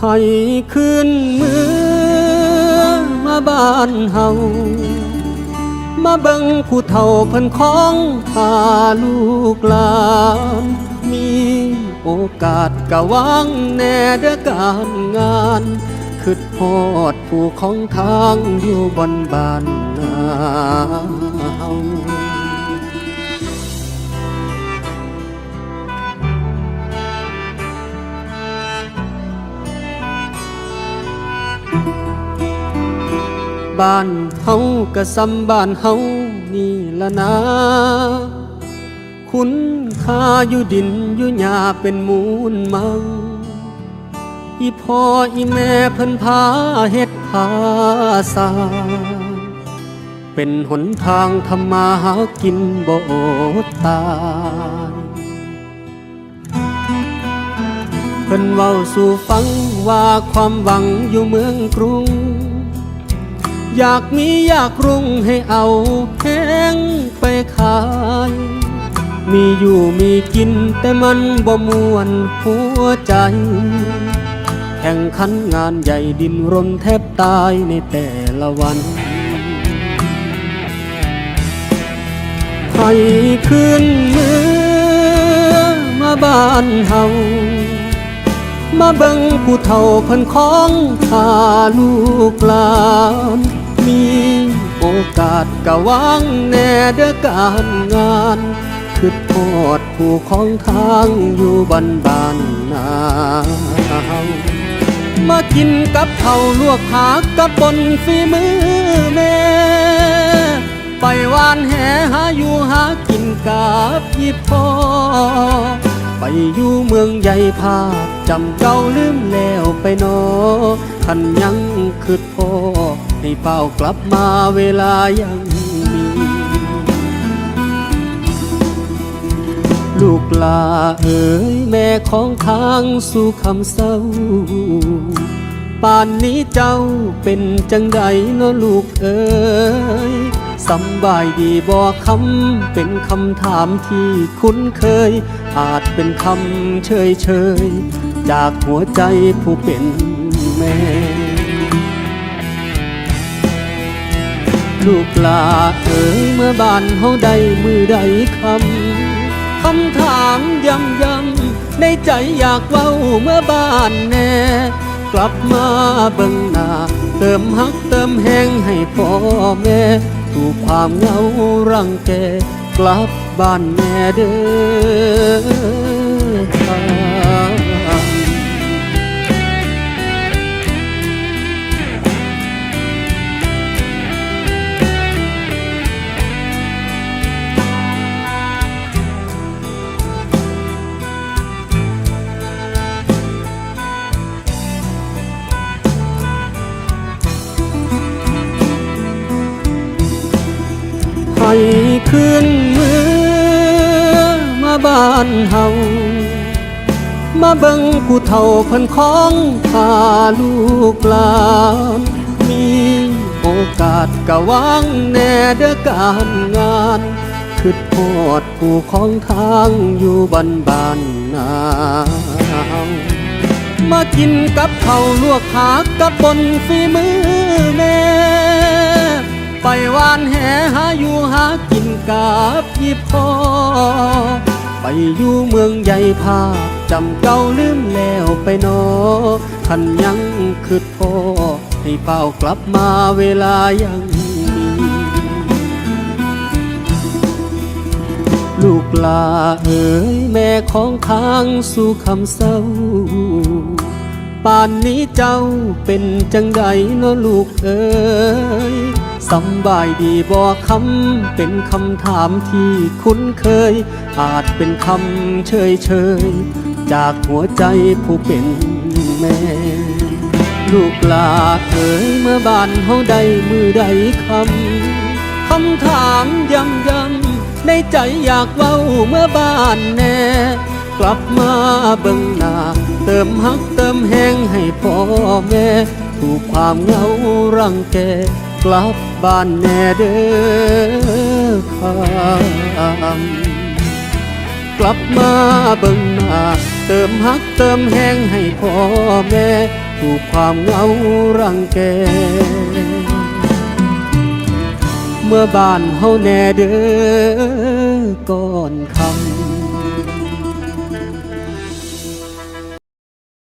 ให้คืนเมือมาบ้านเฮามาเบิ่งผู้เฒ่าเพิ่นของพาลูกหลานมีโอกาสกะวางแน่เด้อการงานคิดฮอดผู้ของทางอยู่บนบ้านนา บ้านเฮาก็ซ้ำบ้านเฮานี่ละนะ คุณค่าอยู่ดินอยู่หญ้าเป็นมูลมังอีพ่ออีแม่เพิ่นพาเฮ็ดพาสาเป็นหนทางทำมาหากินบ่ตายเพิ่นเว้าสู่ฟังว่าความหวังอยู่เมืองกรุง อยากมีอยากรุ่งให้เอาแพงไปขาย มีอยู่มีกินแต่มันบ่มวนหัวใจ แข่งขันงานใหญ่ดินรนแทบตายในแต่ละวันให้คืนเมือมาบ้านเฮามาเบิ่งผู้เฒ่าเพิ่นของพาลูกหลาน มีโอกาสกะวางแน่เด้อการงานคือโทษผู้ของทางอยู่บ้านบ้านนามากินกับข้าลวกผักกับบนฝีมือแม่ไปวานแหหาอยู่หากินกับยี่พ่อไปอยู่เมืองใหญ่ภาพจำเก่าลืมแล้วไปนอขันยังคืดพ่อ ให้เป้ากลับมาเวลายังมี ลูกลาเอ๋ยแม่ของทางสู่คำเศร้า ป่านนี้เจ้าเป็นจังใดเนาะลูกเอ๋ยสำบายดีบ่คำเป็นคำถามที่คุ้นเคย อาจเป็นคำเชยเชยจากหัวใจผู้เป็นแม่ ลูกลาเอ๋ยเมื่อบ้านเฮาได้มือใดคำคำถามย้ำย้ำในใจอยากเว้าเมื่อบ้านแน่ กลับมาเบิ่งหน้า เติมฮักเติมแห้งให้พ่อแม่ ถูกความเหงารังแก กลับบ้านแม่เด้อ บ้านเฮามาเบิ่งผู้เฒ่าเพิ่นของพาลูกหลานมีโอกาสกะวางแน่เด้อการงานคือโทษผู้ของทางอยู่บ้านบ้านนามากินกับข้าลวกผักกับบนฝีมือแม่ไปวานแหหาอยู่หากินกับยี่พ่อ ไปอยู่เมืองใหญ่ภาพจำเก่าลืมแล้วไปนอขันยังคืดพ่อให้เป้ากลับมาเวลายังมีลูกลาเอ๋ยแม่ของทางสู่คำเศร้าป่านนี้เจ้าเป็นจังใดเนาะลูกเอ๋ย สำบายดีบ่คำเป็นคำถามที่คุ้นเคย อาจเป็นคำเชยเชยจากหัวใจผู้เป็นแม่ ลูกลาเอ๋ยเมื่อบ้านเฮาได้มือใดคำคำถามย้ำย้ำในใจอยากเว้าเมื่อบ้านแน่ กลับมาเบิ่งหน้าเติมฮักเติมแห้งให้พ่อแม่ ถูกความเหงารังแก กลับบ้านแน่เด้อครับกลับมาเบิ่งหน้าเติมฮักเติมแห้งให้พ่อแม่ถูกความเหงารังแก เมื่อบ้านเฮาแน่เด้อก่อนคำ